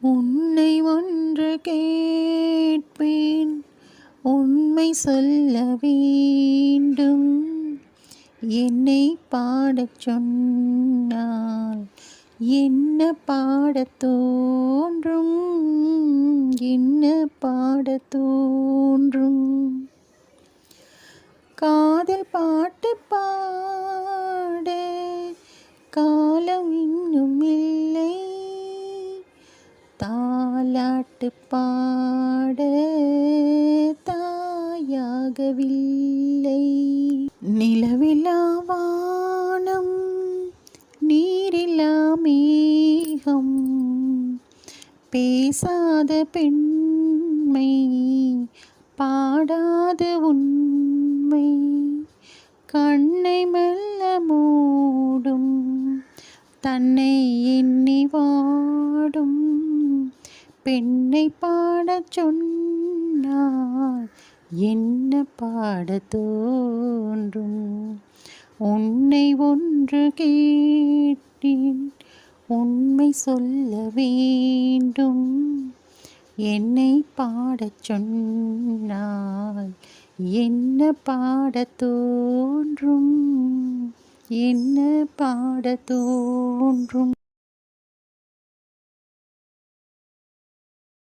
உன்னை ஒன்று கேட்பேன். உண்மை சொல்ல வேண்டும். என்னை பாடச் சொன்னால் என்ன பாடத் தோன்றும்? என்ன பாடத் தோன்றும்? காதல் பாட்டு பாட. காலம் இன்னும் இல்லை. தாலாட்டு பாட தாயாகவில்லை. நிலவிலா வானம் நீரில்லா மேகம் பேசாத பெண்மை பாடாத உண்மை கண்ணை மெல்ல மூடும் தன்னை எண்ணி வாடும். பெண்ணை பாடச் சொன்னால் என்ன பாட தோன்றும்? உன்னை ஒன்று கேட்டேன் உண்மை சொல்ல வேண்டும். என்னை பாடச் சொன்னால் என்ன பாடத் தோன்றும்? என்ன பாட தோன்றும்?